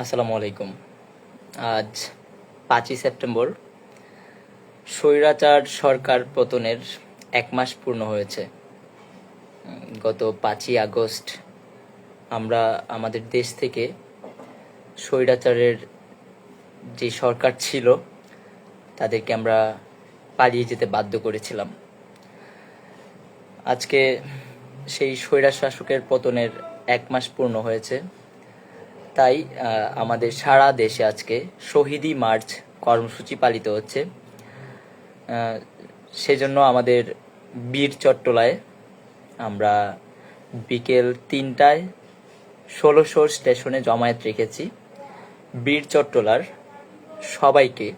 আসসালামু আলাইকুম। আজ পাঁচই সেপ্টেম্বর, স্বৈরাচার সরকার পতনের এক মাস পূর্ণ হয়েছে। গত পাঁচই আগস্ট আমরা আমাদের দেশ থেকে স্বৈরাচারের যে সরকার ছিল, তাদেরকে আমরা পালিয়ে যেতে বাধ্য করেছিলাম। আজকে সেই স্বৈরা শাসকের পতনের এক মাস পূর্ণ হয়েছে। তাই আমাদের সারা দেশে আজকে শহীদি মার্চ কর্মসূচি পালিত হচ্ছে। সেজন্য আমাদের বীর চট্টলায় আমরা বিকেল তিনটায় ষোলোশোর স্টেশনে জমায়েত রেখেছি। বীর চট্টলার সবাইকে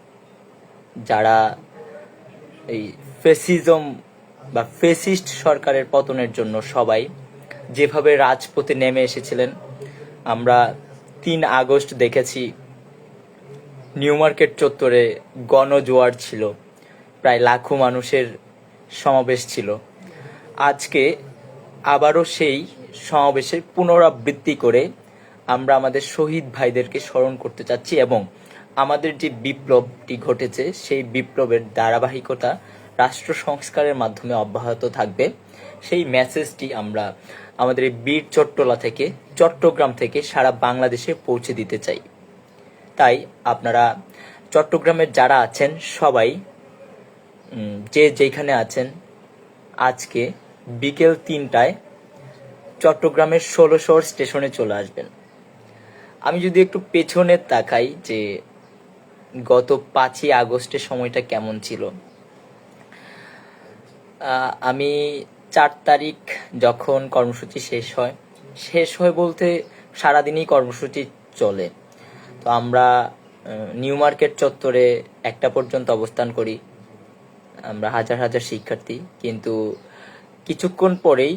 যারা এই ফেসিজম বা ফেসিস্ট সরকারের পতনের জন্য সবাই যেভাবে রাজপথে নেমে এসেছিলেন, আমরা তিন আগস্ট দেখেছি। নিউ মার্কেট চত্বরে গণজোয়ার ছিল। প্রায় লাখো মানুষের সমাবেশ ছিল। আজকে আবারও সেই সমাবেশের পুনরাবৃত্তি করে আমরা আমাদের শহীদ ভাইদেরকে স্মরণ করতে চাচ্ছি এবং আমাদের যে বিপ্লবটি ঘটেছে, সেই বিপ্লবের ধারাবাহিকতা রাষ্ট্র সংস্কারের মাধ্যমে অব্যাহত থাকবে। সেই মেসেজটি আমরা আমাদের এই বীর চট্টলা থেকে, চট্টগ্রাম থেকে সারা বাংলাদেশে পৌঁছে দিতে চাই। তাই আপনারা চট্টগ্রামের যারা আছেন, সবাই যে যেখানে আছেন, আজকে বিকেল তিনটায় চট্টগ্রামের ষোলোশোর স্টেশনে চলে আসবেন। আমি যদি একটু পেছনে তাকাই যে গত পাঁচই আগস্টের সময়টা কেমন ছিল আমি চার তারিখ যখন কর্মসূচি শেষ হয় শেষ হয় বলতে সারাদিনই কর্মসূচি চলে। তো আমরা নিউ মার্কেট চত্বরে একটা পর্যন্ত অবস্থান করি। আমরা হাজার হাজার শিক্ষার্থী, কিন্তু কিছুক্ষণ পরেই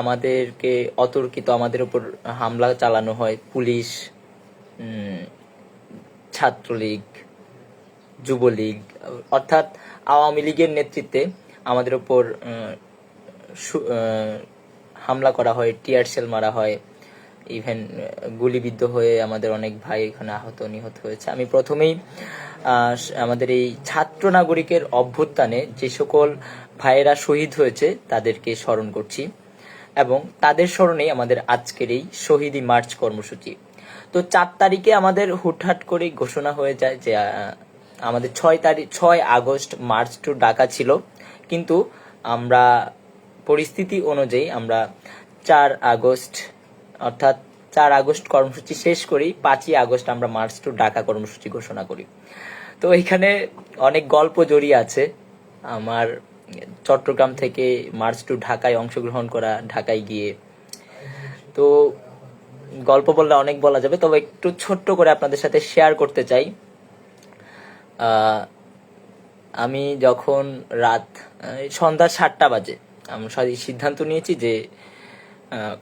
আমাদেরকে অতর্কিত, আমাদের উপর হামলা চালানো হয় পুলিশ ছাত্রলীগ, যুবলীগ, অর্থাৎ আওয়ামী লীগের নেতৃত্বে আমাদের উপর হামলা করা হয়, টিয়ার সেল মারা হয় ইভেন গুলিবিদ্ধ হয়ে আমাদের অনেক ভাই এখানে আহত, নিহত হয়েছে। আমি প্রথমেই আমাদের এই ছাত্র নাগরিকের অভ্যুত্থানে যে সকল ভাইয়েরা শহীদ হয়েছে, তাদেরকে স্মরণ করছি এবং তাদের স্মরণেই আমাদের আজকের এই শহীদি মার্চ কর্মসূচি। তো চার তারিখে আমাদের হুটহাট করে ঘোষণা হয়ে যায় যে আমাদের ছয় তারিখ ছয় আগস্ট মার্চ টু ডাকা ছিল। কিন্তু আমরা পরিস্থিতি অনুযায়ী আমরা চার আগস্ট, অর্থাৎ চার আগস্ট কর্মসূচি শেষ করি, পাঁচই আগস্ট আমরা মার্চ টু ঢাকা কর্মসূচি ঘোষণা করি। তো এখানে অনেক গল্প জড়িয়ে আছে। আমার চট্টগ্রাম থেকে মার্চ টু ঢাকায় অংশগ্রহণ করা, ঢাকায় গিয়ে। তো গল্প বললে অনেক বলা যাবে, তবে একটু ছোট্ট করে আপনাদের সাথে শেয়ার করতে চাই। আমি যখন রাত সন্ধ্যা সাতটা বাজে আমি সা- সিদ্ধান্ত নিয়েছি যে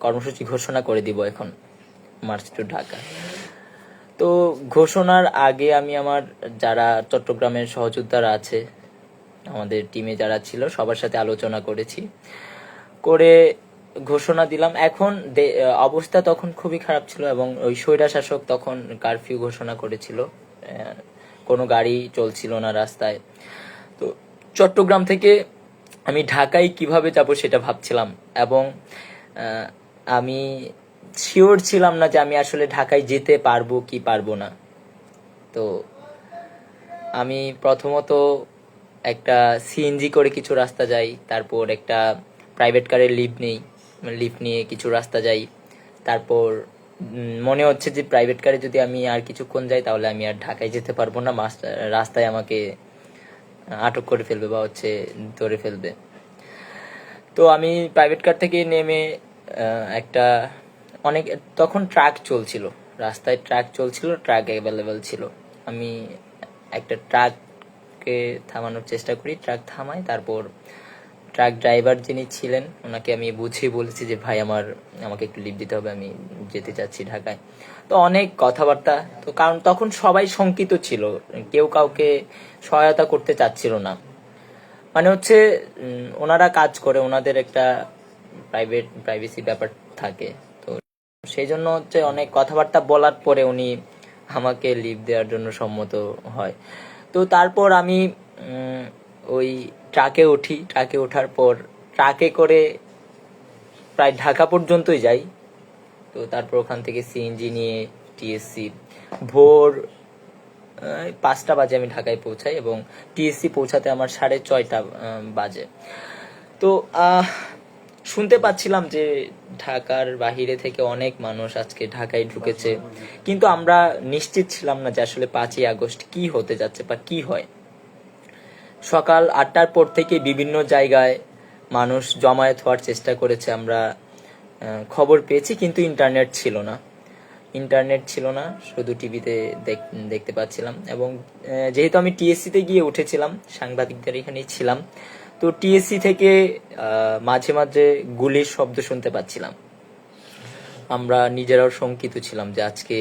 কর্মসূচি ঘোষণা করে দিব এখন, মার্চ টু ঢাকা। তো ঘোষণার আগে আমি আমার যারা চট্টগ্রামের সহযোদ্ধারা আছে, আমাদের টিমে যারা ছিল, সবার সাথে আলোচনা করেছি। করে ঘোষণা দিলাম। এখন অবস্থা তখন খুবই খারাপ ছিল এবং ওই স্বৈরা শাসক তখন কারফিউ ঘোষণা করেছিল। কোনো গাড়ি চলছিল না রাস্তায়। তো চট্টগ্রাম থেকে আমি ঢাকায় কীভাবে যাব সেটা ভাবছিলাম এবং আমি শিওর ছিলাম না যে আমি আসলে ঢাকায় যেতে পারব কি পারব না। তো আমি প্রথমত একটা সিএনজি করে কিছু রাস্তা যাই, তারপর একটা প্রাইভেট কারের লিভ নেই লিভ নিয়ে কিছু রাস্তা যাই, তারপর মনে হচ্ছে যে প্রাইভেট কারে যদি আমি আর কিছুক্ষণ যাই তাহলে আমি আর ঢাকায় যেতে পারব না রাস্তায় আমাকে আটক করে ফেলবে বা হচ্ছে ধরে ফেলবে। তো আমি প্রাইভেট কার থেকে নেমে একটা অনেক, তখন ট্রাক চলছিল। রাস্তায় ট্রাক চলছিল ট্রাক অ্যাভেলেবেল ছিল। আমি একটা ট্রাককে থামানোর চেষ্টা করি ট্রাক থামাই, তারপর ট্রাক ড্রাইভার যিনি ছিলেন, ওনাকে আমি বুঝিয়ে বলেছি যে, ভাই, আমার, আমাকে একটু লিভ দিতে হবে, আমি যেতে চাচ্ছি ঢাকায়। তো অনেক কথাবার্তা, তো কারণ তখন সবাই শঙ্কিত ছিল। কেউ কাউকে সহায়তা করতে চাচ্ছিল না। মানে হচ্ছে ওনারা কাজ করে, ওনাদের একটা প্রাইভেট প্রাইভেসি ব্যাপার থাকে। তো সেই জন্য হচ্ছে অনেক কথাবার্তা বলার পরে উনি আমাকে লিভ দেওয়ার জন্য সম্মত হয়। তো তারপর আমি ওই ট্রাকে উঠি, ট্রাকে ওঠার পর ট্রাকে করে প্রায় ঢাকা পর্যন্তই যাই। তো তারপর ওখান থেকে সিএনজি নিয়ে টিএসসি ভোর পাঁচটা বাজে আমি ঢাকায় পৌঁছাই এবং টিএসসি পৌঁছাতে আমার সাড়ে ছয়টা বাজে। তো শুনতে পাচ্ছিলাম যে ঢাকার বাহিরে থেকে অনেক মানুষ আজকে ঢাকায় ঢুকেছে। কিন্তু আমরা নিশ্চিত ছিলাম না যে আসলে পাঁচই আগস্ট কি হতে যাচ্ছে বা কি হয়। সকাল আটটার পর থেকে বিভিন্ন জায়গায় মানুষ জমায়েত হওয়ার চেষ্টা করেছে, আমরা খবর পেয়েছি, কিন্তু ইন্টারনেট ছিল না। ইন্টারনেট ছিল না, শুধু টিভিতে দেখতে পাচ্ছিলাম এবং যেহেতু আমি টিএসসি তে গিয়ে উঠেছিলাম, সাংবাদিকদের এখানেই ছিলাম, তো টিএসসি থেকে মাঝে মাঝে গুলির শব্দ শুনতে পাচ্ছিলাম। আমরা নিজেরাও শঙ্কিত ছিলাম যে আজকে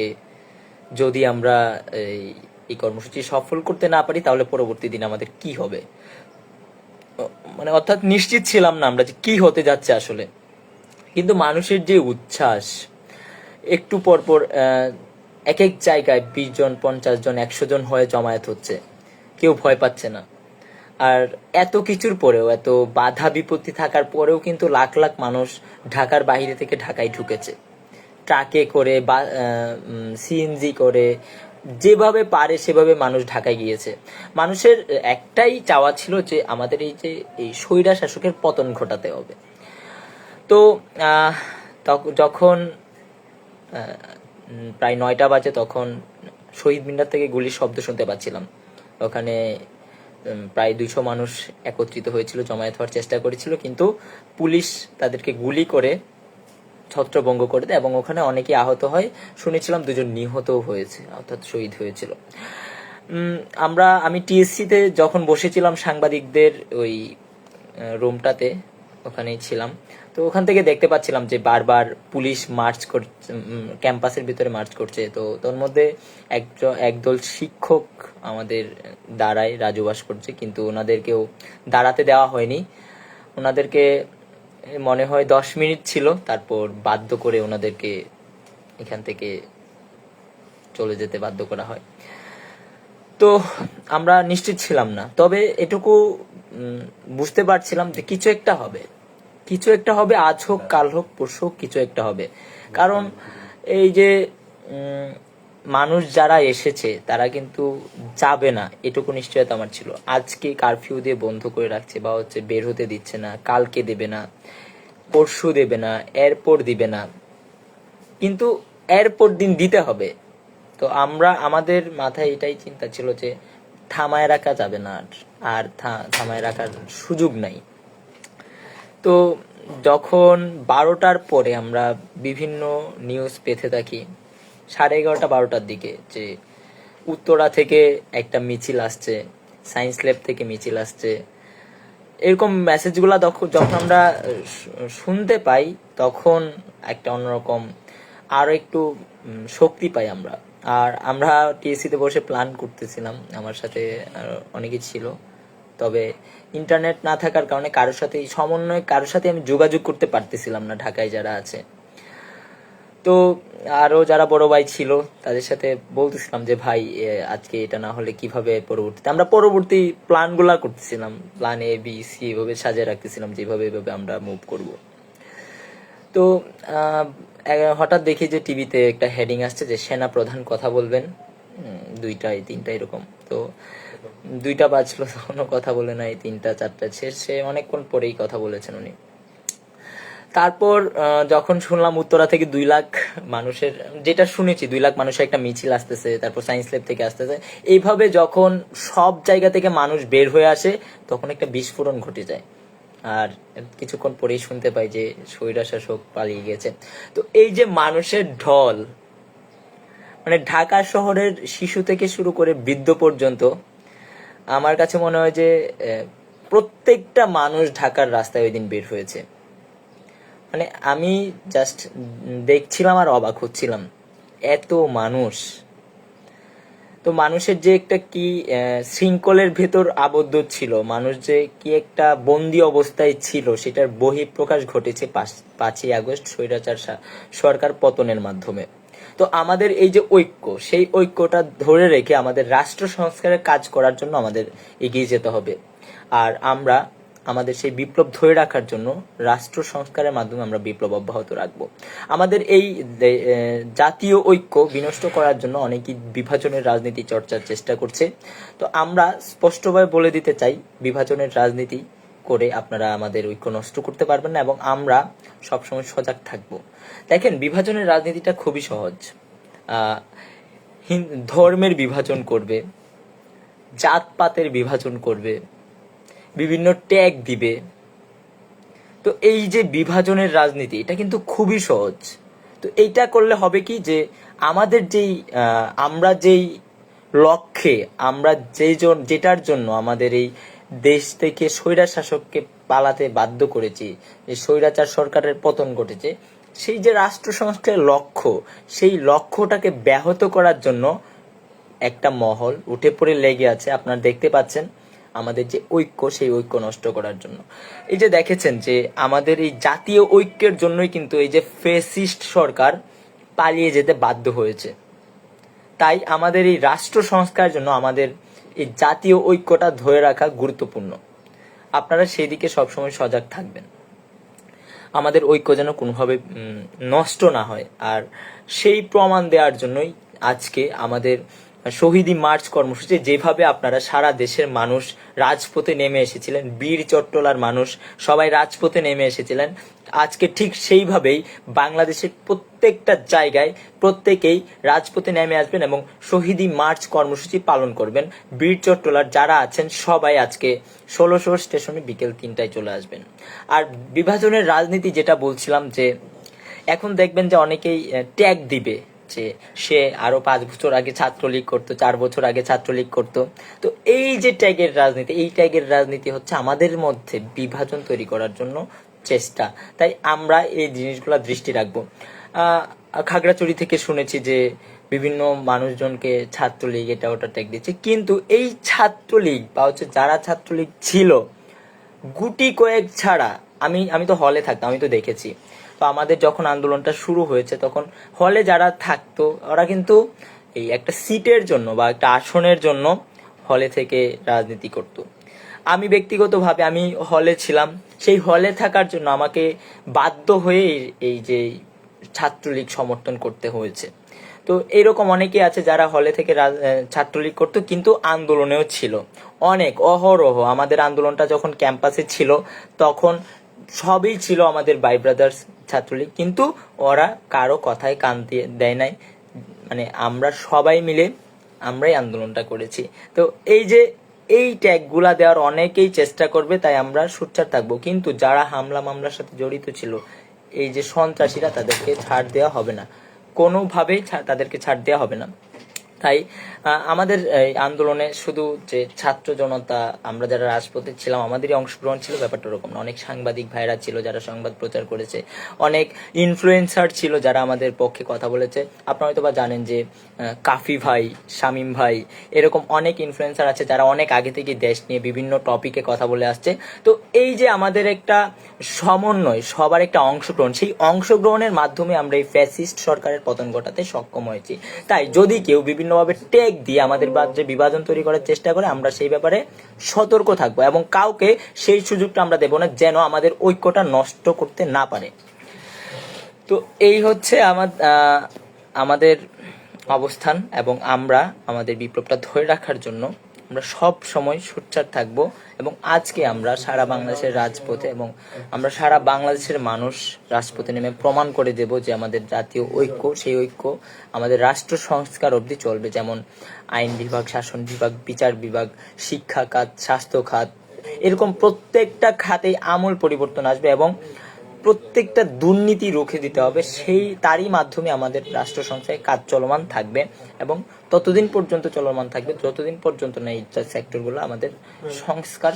যদি আমরা এই এই কর্মসূচি সফল করতে না পারি, তাহলে পরবর্তী দিন আমাদের কি হবে? মানে অর্থাৎ নিশ্চিত ছিলাম না আমরা যে কি হতে যাচ্ছে আসলে। কিন্তু মানুষের যে উচ্ছ্বাস, একটু পর পর এক এক জায়গায় বিশ জন, পঞ্চাশ জন, একশো জন হয়ে জমায়েত হচ্ছে। কেউ ভয় পাচ্ছে না। আর এত কিছুর পরেও, এত বাধা বিপত্তি থাকার পরেও কিন্তু লাখ লাখ মানুষ ঢাকার বাইরে থেকে ঢাকায় ঢুকেছে। ট্রাকে করে বা সিএনজি করে যেভাবে পারে সেভাবে মানুষ ঢাকায় গিয়েছে। মানুষের একটাই চাওয়া ছিল যে আমাদের এই যে, এই স্বৈরা শাসকের পতন ঘটাতে হবে। তো যখন প্রায় নয়টা বাজে তখন শহীদ মিনার থেকে গুলির শব্দ শুনতে পাচ্ছিলাম। ওখানে প্রায় দুইশো মানুষ একত্রিত হয়েছিল, জমায়েত হওয়ার চেষ্টা করেছিল, কিন্তু পুলিশ তাদেরকে গুলি করে ছত্রভঙ্গ করে দেয় এবং ওখানে অনেকে আহত হয়। শুনেছিলাম দুজন নিহতও হয়েছে, অর্থাৎ শহীদ হয়েছিল। আমরা, আমি টিএসসি তে যখন বসেছিলাম সাংবাদিকদের ওই রুমটাতে, ওখানেই ছিলাম। তো ওখান থেকে দেখতে পাচ্ছিলাম যে বারবার পুলিশ মার্চ করছে ক্যাম্পাসের ভিতরে মার্চ করছে। তো তোর মধ্যে একজন একদল শিক্ষক আমাদের দাঁড়ায় রাজুবাস করছে কিন্তু ওনাদেরকেও দাঁড়াতে দেওয়া হয়নি। ওনাদেরকে মনে হয় দশ মিনিট ছিল, তারপর বাধ্য করে ওনাদেরকে এখান থেকে চলে যেতে বাধ্য করা হয়। তো আমরা নিশ্চিত ছিলাম না। তবে এটুকু বুঝতে পারছিলাম যে কিছু একটা হবে। কিছু একটা হবে, আজ হোক, কাল হোক, পরশু হোক, কিছু একটা হবে। কারণ এই যে মানুষ যারা এসেছে, তারা কিন্তু যাবে না। এটুকু নিশ্চয়তা আমার ছিল। আজকে কারফিউ দিয়ে বন্ধ করে রাখছে বা হচ্ছে বের হতে দিচ্ছে না, কালকে দেবে না, পরশু দেবে না, এরপর দিবে না। কিন্তু এরপর দিন দিতে হবে। তো আমরা, আমাদের মাথায় এটাই চিন্তা ছিল যে থামায় রাখা যাবে না আর থামায় রাখার সুযোগ নাই। তো যখন বারোটার পরে আমরা বিভিন্ন নিউজ পেতে থাকি সাড়ে এগারোটা, বারোটার দিকে যে উত্তরা থেকে একটা মিছিল আসছে সায়েন্স ল্যাব থেকে মিছিল আসছে। এরকম মেসেজগুলো যখন আমরা শুনতে পাই, তখন একটা অন্যরকম আরও একটু শক্তি পাই আমরা। আর আমরা টিএসসি তে বসে প্ল্যান করতেছিলাম, আমার সাথে অনেকে ছিল। তবে ইন্টারনেট না থাকার কারণে কারোর সাথে সমন্বয়, কারোর সাথে আমি যোগাযোগ করতে পারতেছিলাম না ঢাকায় যারা আছে। তো আরও যারা বড় ভাই ছিল তাদের সাথে বলতেছিলাম যে ভাই আজকে এটা না হলে কীভাবে পরবর্তীতে আমরা পরবর্তী প্ল্যানগুলা করতেছিলাম। প্ল্যান এ বি সি এভাবে সাজিয়ে রাখতেছিলাম যেভাবে এভাবে আমরা মুভ করব। তো হঠাৎ দেখি যে টিভিতে একটা হেডিং আসছে যে সেনা প্রধান কথা বলবেন। উম, দুইটাই তিনটা এরকম। তো দুইটা বাজলো তখনও কথা বলে নাই তিনটা চারটা শেষ সে অনেকক্ষণ পরেই কথা বলেছেন উনি। তারপর যখন শুনলাম উত্তরা থেকে দুই লাখ মানুষের, যেটা শুনেছি, দুই লাখ মানুষের একটা মিছিল আসতেছে, তারপর সায়েন্স ল্যাব থেকে আসতেছে, এইভাবে যখন সব জায়গা থেকে মানুষ বের হয়ে আসে, তখন একটা বিস্ফোরণ ঘটে যায়। আর কিছুক্ষণ পরেই শুনতে পাই যে স্বৈরা শাসক পালিয়ে গেছে। তো এই যে মানুষের ঢল মানে ঢাকা শহরের শিশু থেকে শুরু করে বৃদ্ধ পর্যন্ত, আমার কাছে মনে হয় যে প্রত্যেকটা মানুষ ঢাকার রাস্তায় ওই দিন বের হয়েছে। মানে আমি জাস্ট দেখছিলাম আর অবাক হচ্ছিলাম। এত মানুষ। তো মানুষের যে একটা কি শৃঙ্খলের ভেতর আবদ্ধ ছিল, মানুষ যে কি একটা বন্দি অবস্থায় ছিল, সেটার বহিঃপ্রকাশ ঘটেছে পাঁচ- পাঁচই আগস্ট স্বৈরাচার সরকার পতনের মাধ্যমে। তো আমাদের এই যে ঐক্য, সেই ঐক্যটা ধরে রেখে আমাদের রাষ্ট্র সংস্কারের কাজ করার জন্য আমাদের এগিয়ে যেতে হবে। আর আমরা আমাদের সেই বিপ্লব ধরে রাখার জন্য রাষ্ট্র সংস্কারের মাধ্যমে আমরা বিপ্লব অব্যাহত রাখব। আমাদের এই জাতীয় ঐক্য বিনষ্ট করার জন্য অনেকেই বিভাজনের রাজনীতি চর্চার চেষ্টা করছে। তো আমরা স্পষ্টভাবে বলে দিতে চাই, বিভাজনের রাজনীতি করে আপনারা আমাদের ঐক্য নষ্ট করতে পারবেন না এবং আমরা সবসময় সজাগ থাকব। দেখেন, বিভাজনের রাজনীতিটা খুবই সহজ। ধর্মের বিভাজন করবে, জাতপাতের বিভাজন করবে বিভিন্ন ট্যাগ দিবে। তো এই যে বিভাজনের রাজনীতি, এটা কিন্তু খুবই সহজ। তো এইটা করলে হবে কি যে, আমাদের যেই আমরা যেই লক্ষ্যে, আমরা জন- যেটার জন্য আমাদের এই দেশ থেকে স্বৈরাচার শাসককে পালাতে বাধ্য করেছি, যে স্বৈরাচার সরকারের পতন ঘটেছে, সেই যে রাষ্ট্র সংস্কারের লক্ষ্য, সেই লক্ষ্যটাকে ব্যাহত করার জন্য একটা মহল উঠে পড়ে লেগে আছে, আপনারা দেখতে পাচ্ছেন। আমাদের যে ঐক্য, সেই ঐক্য নষ্ট করার জন্য। এই যে দেখেছেন যে আমাদের এই জাতীয় ঐক্যের জন্যই কিন্তু এই যে ফেসিস্ট সরকার পালিয়ে যেতে বাধ্য হয়েছে। তাই আমাদের এই রাষ্ট্র সংস্কারের জন্য আমাদের এই জাতীয় ঐক্যটা ধরে রাখা গুরুত্বপূর্ণ। আপনারা সেই দিকে সবসময় সজাগ থাকবেন। আমাদের ঐক্য যেন কোনোভাবে নষ্ট না হয়। আর সেই প্রমাণ দেওয়ার জন্যই আজকে আমাদের শহীদি মার্চ কর্মসূচি, যেভাবে আপনারা সারা দেশের মানুষ রাজপথে নেমে এসেছিলেন, বীর চট্টলার মানুষ সবাই রাজপথে নেমে এসেছিলেন। আজকে ঠিক সেইভাবেই বাংলাদেশের প্রত্যেকটা জায়গায় প্রত্যেকেই রাজপথে নেমে আসবেন এবং শহীদি মার্চ কর্মসূচি পালন করবেন। বীর চট্টলার যারা আছেন সবাই আজকে ষোলোশো স্টেশনে বিকেল তিনটায় চলে আসবেন। আর বিভাজনের রাজনীতি যেটা বলছিলাম যে, এখন দেখবেন যে অনেকেই ট্যাগ দিবে। যে সে আরও পাঁচ বছর আগে ছাত্রলীগ করতো চার বছর আগে ছাত্রলীগ করতো। তো এই যে ট্যাগের রাজনীতি এই ট্যাগের রাজনীতি হচ্ছে আমাদের মধ্যে বিভাজন তৈরি করার জন্য চেষ্টা। তাই আমরা এই জিনিসগুলো দৃষ্টি রাখব। আহ, খাগড়াছড়ি থেকে শুনেছি যে বিভিন্ন মানুষজনকে ছাত্রলীগ এটা ওটা ট্যাগ দিচ্ছে। কিন্তু এই ছাত্রলীগ বা হচ্ছে যারা ছাত্রলীগ ছিল গুটি কয়েক ছাড়া আমি আমি তো হলে থাকতাম আমি তো দেখেছি তো আমাদের যখন আন্দোলনটা শুরু হয়েছে, তখন হলে যারা থাকতো, ওরা কিন্তু এই একটা সিটের জন্য বা একটা আসনের জন্য হলে থেকে রাজনীতি করত। আমি ব্যক্তিগতভাবে আমি হলে ছিলাম। সেই হলে থাকার জন্য আমাকে বাধ্য হয়ে এই- যে ছাত্রলীগ সমর্থন করতে হয়েছে। তো এরকম অনেকে আছে যারা হলে থেকে ছাত্রলীগ করতো, কিন্তু আন্দোলনেও ছিল। অনেক অহরহ আমাদের আন্দোলনটা যখন ক্যাম্পাসে ছিল, তখন সবই ছিল আমাদের বাই ব্রাদার্স ছাত্রলীগ। কিন্তু ওরা কারও কথায় কান দিয়ে দেয় নাই। মানে আমরা সবাই মিলে আমরাই আন্দোলনটা করেছি। তো এই যে এই ট্যাগগুলা দেওয়ার অনেকেই চেষ্টা করবে, তাই আমরা সোচ্চার থাকব। কিন্তু যারা হামলা মামলার সাথে জড়িত ছিল, এই যে সন্ত্রাসীরা তাদেরকে ছাড় দেওয়া হবে না। কোনোভাবেই তাদেরকে ছাড় দেওয়া হবে না। তাই আমাদের আন্দোলনে শুধু যে ছাত্র জনতা, আমরা যারা রাজপথে ছিলাম, আমাদেরই অংশগ্রহণ ছিল, ব্যাপারটা ওরকম না। অনেক সাংবাদিক ভাইরা ছিল যারা সংবাদ প্রচার করেছে। অনেক ইনফ্লুয়েন্সার ছিল যারা আমাদের পক্ষে কথা বলেছে। আপনারা হয়তো বা জানেন যে কাফি ভাই, শামিম ভাই, এরকম অনেক ইনফ্লুয়েন্সার আছে যারা অনেক আগে থেকে দেশ নিয়ে বিভিন্ন টপিকে কথা বলে আসছে। তো এই যে আমাদের একটা সমন্বয়, সবার একটা অংশগ্রহণ, সেই অংশগ্রহণের মাধ্যমে আমরা এই ফ্যাসিস্ট সরকারের পতন ঘটাতে সক্ষম হয়েছি। তাই যদি কেউ বিভিন্নভাবে টেক দিয়ে আমাদের রাজ্যে বিভাজন তৈরি করার চেষ্টা করে, আমরা সেই ব্যাপারে সতর্ক থাকব এবং কাউকে সেই সুযোগটা আমরা দেবো না যেন আমাদের ঐক্যটা নষ্ট করতে না পারে। তো এই হচ্ছে আমার আমাদের অবস্থান এবং আমরা আমাদের বিপ্লবটা ধরে রাখার জন্য আমরা সব সময় সোচ্চার থাকব এবং আজকে আমরা সারা বাংলাদেশের রাজপথে এবং আমরা সারা বাংলাদেশের মানুষ রাজপথে নেমে প্রমাণ করে দেব যে আমাদের জাতীয় ঐক্য, সেই ঐক্য আমাদের রাষ্ট্র সংস্কার অবধি চলবে। যেমন আইন বিভাগ, শাসন বিভাগ, বিচার বিভাগ, শিক্ষা খাত, স্বাস্থ্য খাত, এরকম প্রত্যেকটা খাতেই আমূল পরিবর্তন আসবে এবং প্রত্যেকটা দুর্নীতি রুখে দিতে হবে। সেই তারই মাধ্যমে আমাদের রাষ্ট্র সংস্থায় কাজ চলমান থাকবে এবং ততদিন পর্যন্ত চলমান থাকবে, যতদিন পর্যন্ত না এই সেক্টরগুলো আমাদের সংস্কার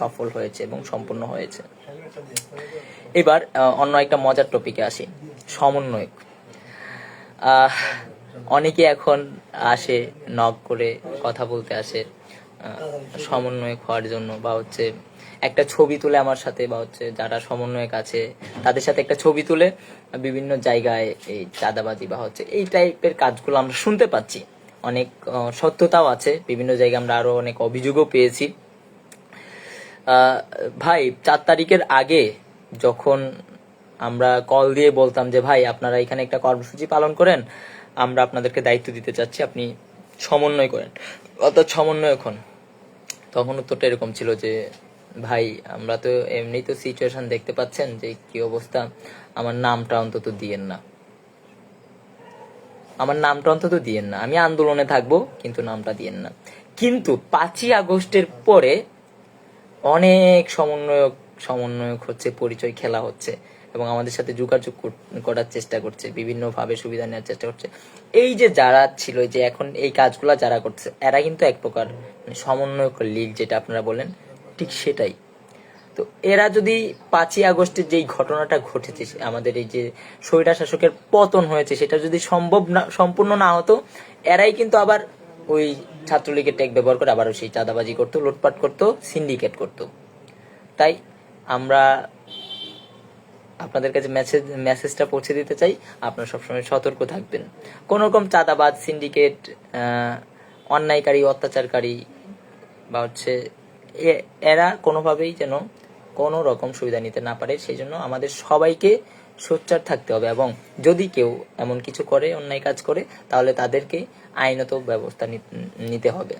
সফল হয়েছে এবং সম্পূর্ণ হয়েছে। এবার অন্য একটা মজার টপিকে আসি, সমন্বয়ক। অনেকে এখন আসে নক করে কথা বলতে আসে সমন্বয়ক হওয়ার জন্য বা হচ্ছে একটা ছবি তুলে আমার সাথে বা হচ্ছে যারা সমন্বয়ক আছে, তাদের সাথে একটা ছবি তুলে বিভিন্ন জায়গায় এই চাঁদাবাজি বা হচ্ছে এই টাইপের কাজগুলো আমরা শুনতে পাচ্ছি। অনেক সত্যতাও আছে। বিভিন্ন জায়গায় আমরা আরও অনেক অভিযোগও পেয়েছি। ভাই, চার তারিখের আগে যখন আমরা কল দিয়ে বলতাম যে, ভাই, আপনারা এখানে একটা কর্মসূচি পালন করেন, আমরা আপনাদেরকে দায়িত্ব দিতে চাচ্ছি, আপনি সমন্বয় করেন। অর্থাৎ সমন্বয় হন। তখন উত্তরটা এরকম ছিল যে, ভাই, আমরা তো এমনি তো সিচুয়েশন দেখতে পাচ্ছেন যে, কি অবস্থা? আমার নামটা অন্তত দিয়েন না। আমার নামটা অন্তত দিয়েন না। আমি আন্দোলনে থাকব, কিন্তু নামটা দিয়েন না। কিন্তু পাঁচই আগস্টের পরে অনেক সমন্বয়ক সমন্বয়ক হচ্ছে, পরিচয় খেলা হচ্ছে এবং আমাদের সাথে যোগাযোগ করার চেষ্টা করছে বিভিন্ন ভাবে সুবিধা নেওয়ার চেষ্টা করছে। এই যে যারা ছিল যে এখন এই কাজগুলা যারা করছে এরা কিন্তু এক প্রকার মানে সমন্বয়ক লীগ যেটা আপনারা বলেন ঠিক সেটাই। তো এরা যদি পাঁচই আগস্টের যেই ঘটনাটা ঘটেছে, আমাদের এই যে স্বৈরা শাসকের পতন হয়েছে, সেটা যদি সম্ভব না, সম্পূর্ণ না হতো, এরাই কিন্তু আবার ওই ছাত্রলীগের টেক ব্যবহার করে আবারও সেই চাঁদাবাজি করতো, লুটপাট করতো সিন্ডিকেট করতো। তাই আমরা আপনাদের কাছে মেসেজ মেসেজটা পৌঁছে দিতে চাই। আপনারা সবসময় সতর্ক থাকবেন। কোন রকম চাঁদাবাজ সিন্ডিকেট অন্যায়কারী, অত্যাচারকারী বা হচ্ছে এরা কোনোভাবেই যেন কোনো রকম সুবিধা নিতে না পারে, সেই জন্য আমাদের সবাইকে সোচ্চার থাকতে হবে এবং যদি কেউ এমন কিছু করে, অন্যায় কাজ করে, তাহলে তাদেরকে আইনত ব্যবস্থা নিতে হবে।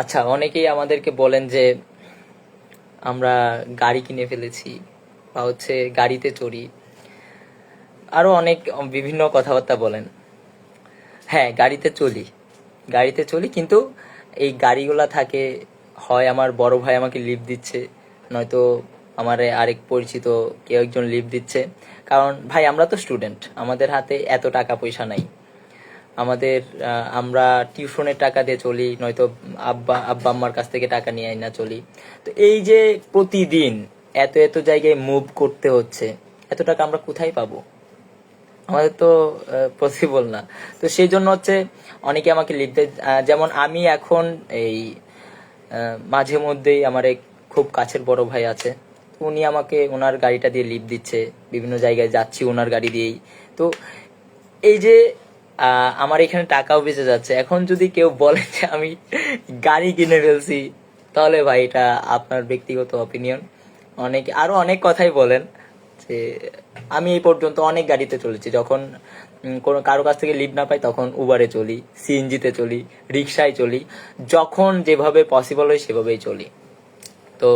আচ্ছা অনেকেই আমাদেরকে বলেন যে আমরা গাড়ি কিনে ফেলেছি বা হচ্ছে গাড়িতে চড়ি। আরও অনেক বিভিন্ন কথাবার্তা বলেন। হ্যাঁ গাড়িতে চলি গাড়িতে চলি, কিন্তু এই গাড়িগুলা থাকে, হয় আমার বড় ভাই আমাকে লিভ দিচ্ছে, নয়তো আমার আরেক পরিচিত কেউ একজন লিভ দিচ্ছে। কারণ ভাই, আমরা তো স্টুডেন্ট আমাদের হাতে এত টাকা পয়সা নাই। আমাদের আমরা টিউশনের টাকা দিয়ে চলি, নয়তো আব্বা আব্বা আম্মার কাছ থেকে টাকা নিয়ে না চলি। তো এই যে প্রতিদিন এত এত জায়গায় মুভ করতে হচ্ছে, এত টাকা আমরা কোথায় পাবো? আমাদের তো পসিবল না। তো সেই জন্য হচ্ছে অনেকে আমাকে লিখতে যেমন আমি এখন এই মাঝে মধ্যেই আমার এক খুব কাছের বড় ভাই আছে। তো উনি আমাকে ওনার গাড়িটা দিয়ে লিফট দিচ্ছে। বিভিন্ন জায়গায় যাচ্ছি ওনার গাড়ি দিয়েই। তো এই যে আমার এখানে টাকাও বেঁচে যাচ্ছে। এখন যদি কেউ বলে যে আমি গাড়ি কিনে ফেলছি, তাহলে ভাই এটা আপনার ব্যক্তিগত অপিনিয়ন অনেক, আরও অনেক কথাই বলেন। যে আমি এই পর্যন্ত অনেক গাড়িতে চলেছি। যখন কোনো কারও কাছ থেকে লিভ না পাই, তখন উবারে চলি সিএনজিতে চলি রিক্সায় চলি, যখন যেভাবে পসিবল হয় সেভাবেই চলি। তো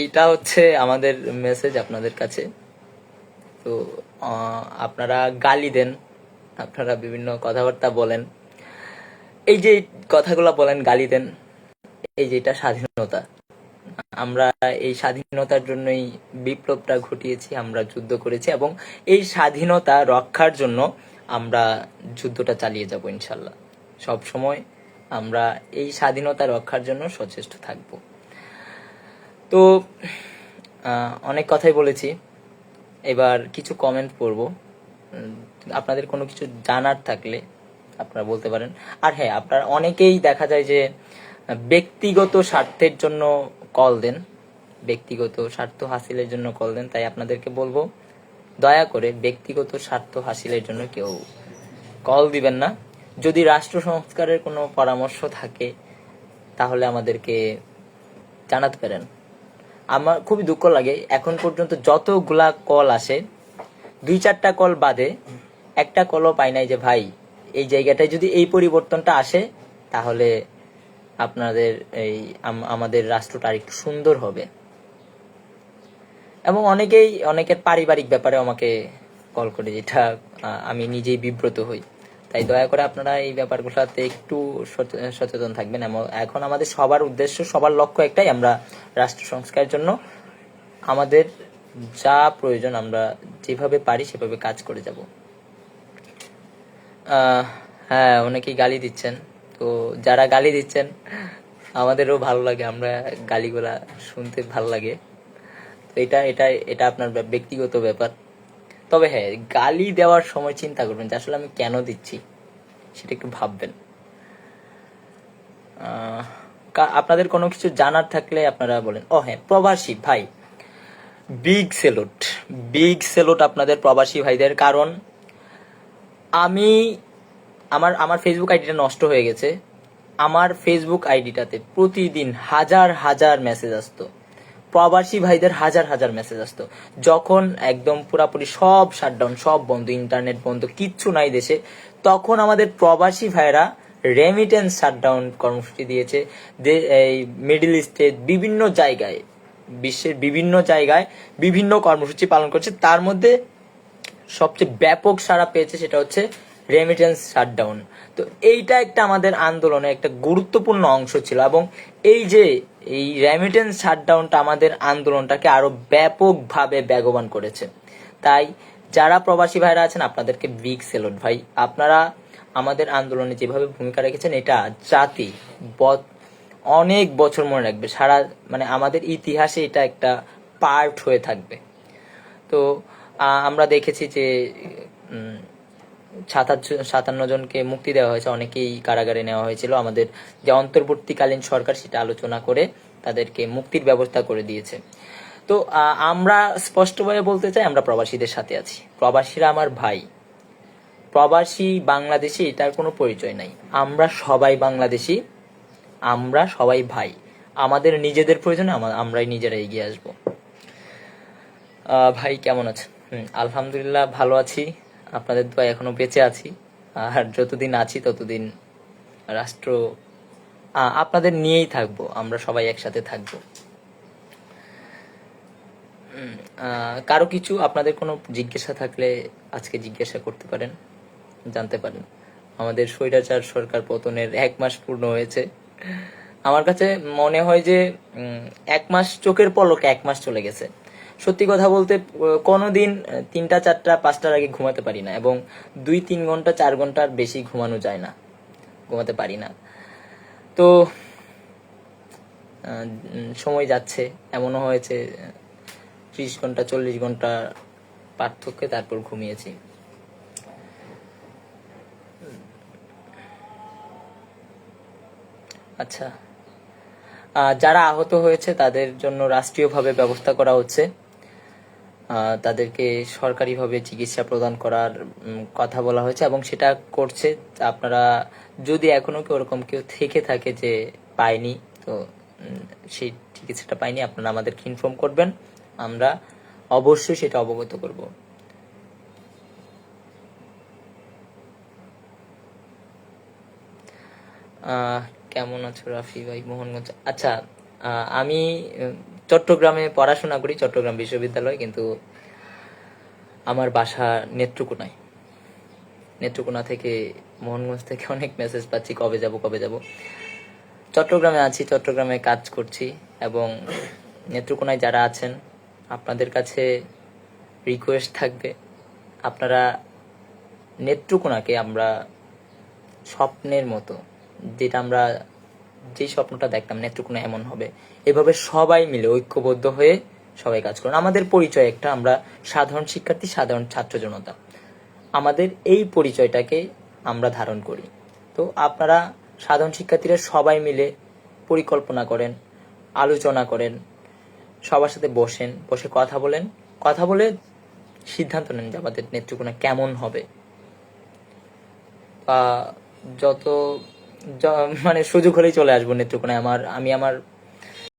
এইটা হচ্ছে আমাদের মেসেজ আপনাদের কাছে। তো আপনারা গালি দেন, আপনারা বিভিন্ন কথাবার্তা বলেন। এই যে কথাগুলো বলেন, গালি দেন, এই যে এটা স্বাধীনতা। আমরা এই স্বাধীনতার জন্যই বিপ্লবটা ঘটিয়েছি, আমরা যুদ্ধ করেছি এবং এই স্বাধীনতা রক্ষার জন্য আমরা যুদ্ধটা চালিয়ে যাব ইনশাল্লাহ। সব সময় আমরা এই স্বাধীনতা রক্ষার জন্য সচেষ্ট থাকব। তো অনেক কথাই বলেছি। এবার কিছু কমেন্ট পড়ব। আপনাদের কোনো কিছু জানার থাকলে আপনারা বলতে পারেন। আর হ্যাঁ আপনারা অনেকেই দেখা যায় যে ব্যক্তিগত স্বার্থের জন্য কল দেন, ব্যক্তিগত স্বার্থ হাসিলের জন্য কল দেন, তাই আপনাদেরকে বলব, দয়া করে ব্যক্তিগত স্বার্থ হাসিলের জন্য কেউ কল দিবেন না। যদি রাষ্ট্র সংস্কারের কোনো পরামর্শ থাকে, তাহলে আমাদেরকে জানাতে পারেন। আমার খুবই দুঃখ লাগে, এখন পর্যন্ত যতগুলা কল আসে, দুই চারটা কল বাদে একটা কলও পাই নাই যে, ভাই, এই জায়গাটায় যদি এই পরিবর্তনটা আসে, তাহলে আপনাদের এই আম- আমাদের রাষ্ট্রটা আরেকটু সুন্দর হবে। এবং অনেকেই, অনেকের পারিবারিক ব্যাপারে আমাকে কল করে, যেটা আমি নিজেই বিব্রত হই। তাই দয়া করে আপনারা এই ব্যাপারগুলোতে একটু সচে- সচেতন থাকবেন। এবং এখন আমাদের সবার উদ্দেশ্য, সবার লক্ষ্য একটাই, আমরা রাষ্ট্র সংস্কারের জন্য আমাদের যা প্রয়োজন আমরা যেভাবে পারি সেভাবে কাজ করে যাব। হ্যাঁ অনেকেই গালি দিচ্ছেন। তো যারা গালি দিচ্ছেন, আমাদেরও ভালো লাগে, আমরা গালিগুলা শুনতে ভালো লাগে। তো এটা এটা এটা আপনার ব্য- ব্যক্তিগত ব্যাপার। তবে হ্যাঁ গালি দেওয়ার সময় চিন্তা করবেন যে আসলে আমি কেন দিচ্ছি, সেটা একটু ভাববেন। আপনাদের কোনো কিছু জানার থাকলে আপনারা বলেন, ও হ্যাঁ প্রবাসী, ভাই বিগ সেলুট বিগ সেলুট আপনাদের প্রবাসী ভাইদের কারণ, আমি আমার আমার ফেসবুক আইডিটা নষ্ট হয়ে গেছে। আমার ফেসবুক আইডিটাতে প্রতিদিন হাজার হাজার মেসেজ আসতো। প্রবাসী ভাইদের হাজার হাজার মেসেজ আসতো। যখন একদম পুরাপুরি সব শাটডাউন সব বন্ধ ইন্টারনেট বন্ধ, কিচ্ছু নাই দেশে, তখন আমাদের প্রবাসী ভাইরা রেমিটেন্স শাটডাউন কর্মসূচি দিয়েছে। এই মিডল ইস্টে বিভিন্ন জায়গায়, বিশ্বের বিভিন্ন জায়গায় বিভিন্ন কর্মসূচি পালন করছে। তার মধ্যে সবচেয়ে ব্যাপক সাড়া পেয়েছে সেটা হচ্ছে রেমিটেন্স শাটডাউন তো এইটা একটা আমাদের আন্দোলনের একটা গুরুত্বপূর্ণ অংশ ছিল এবং এই যে এই রেমিটেন্স শাটডাউনটা আমাদের আন্দোলনটাকে আরও ব্যাপকভাবে বেগবান করেছে। তাই যারা প্রবাসী ভাইরা আছেন, আপনাদেরকে বিগ সেলুট ভাই। আপনারা আমাদের আন্দোলনে যেভাবে ভূমিকা রেখেছেন, এটা জাতি অনেক বছর মনে রাখবে। সারা মানে আমাদের ইতিহাসে এটা একটা পার্ট হয়ে থাকবে। তো আমরা দেখেছি যে সাতান্ন জনকে মুক্তি দেওয়া হয়েছে। অনেকেই কারাগারে নেওয়া হয়েছিল। আমাদের যে অন্তর্বর্তীকালীন সরকার সেটা আলোচনা করে তাদেরকে মুক্তির ব্যবস্থা করে দিয়েছে। তো আমরা স্পষ্টভাবে বলতে চাই আমরা প্রবাসীদের সাথে আছি। প্রবাসীরা আমার ভাই। প্রবাসী বাংলাদেশি এটার কোনো পরিচয় নাই। আমরা সবাই বাংলাদেশি আমরা সবাই ভাই। আমাদের নিজেদের প্রয়োজনে আমরাই নিজেরা এগিয়ে আসব। ভাই কেমন আছেন? হুম, আলহামদুলিল্লাহ ভালো আছি। আপনাদের দোয়া এখনও বেঁচে আছি। আর যতদিন আছি, ততদিন রাষ্ট্র আপনাদের নিয়েই থাকব। আমরা সবাই একসাথে থাকব। কারও কিছু আপনাদের কোনো জিজ্ঞাসা থাকলে আজকে জিজ্ঞাসা করতে পারেন, জানতে পারেন। আমাদের স্বৈরাচার সরকার পতনের এক মাস পূর্ণ হয়েছে। আমার কাছে মনে হয় যে এক মাস চোখের পলকে এক মাস চলে গেছে। সত্যি কথা বলতে আহ, কোনোদিন আহ, তিনটা চারটা পাঁচটার আগে ঘুমাতে পারি না এবং দুই তিন ঘণ্টা চার ঘণ্টার বেশি ঘুমানো যায় না। ঘুমাতে পারি না। তো সময় যাচ্ছে এমনও হয়েছে ত্রিশ ঘণ্টা চল্লিশ ঘণ্টা পার্থক্যে তারপর ঘুমিয়েছি। আচ্ছা যারা আহত হয়েছে তাদের জন্য রাষ্ট্রীয়ভাবে ব্যবস্থা করা হচ্ছে। তাদেরকে সরকারিভাবে চিকিৎসা প্রদান করার কথা বলা হয়েছে এবং সেটা করছে। আপনারা যদি এখনও কেউ ওরকম কেউ থেকে থাকে যে পায়নি, তো সেই চিকিৎসাটা পায়নি, আপনারা আমাদেরকে ইনফর্ম করবেন। আমরা অবশ্যই সেটা অবগত করব। কেমন আছো রাফি ভাই, মোহনগঞ্জ? আচ্ছা আমি চট্টগ্রামে পড়াশোনা করি, চট্টগ্রাম বিশ্ববিদ্যালয়, কিন্তু আমার বাসা নেত্রকোনায় নেত্রকোনা থেকে মোহনগঞ্জ থেকে অনেক মেসেজ পাচ্ছি, কবে যাব কবে যাব। চট্টগ্রামে আছি, চট্টগ্রামে কাজ করছি এবং নেত্রকোনায় যারা আছেন, আপনাদের কাছে রিকোয়েস্ট থাকবে। আপনারা নেত্রকোনাকে আমরা স্বপ্নের মতো, যেটা আমরা যে স্বপ্নটা দেখতাম নেত্রকোনা এমন হবে। এভাবে সবাই মিলে ঐক্যবদ্ধ হয়ে সবাই কাজ করুন। আমাদের পরিচয় একটা, আমরা সাধারণ শিক্ষার্থী, সাধারণ ছাত্র জনতা। আমাদের এই পরিচয়টাকে আমরা ধারণ করি। তো আপনারা সাধারণ শিক্ষার্থীরা সবাই মিলে পরিকল্পনা করেন, আলোচনা করেন, সবার সাথে বসেন, বসে কথা বলেন। কথা বলে সিদ্ধান্ত নেন যে আমাদের নেত্রকোনা কেমন হবে। বা যত মানে সুযোগ হলেই চলে আসব নেত্রকোনায়। আমার আমি আমার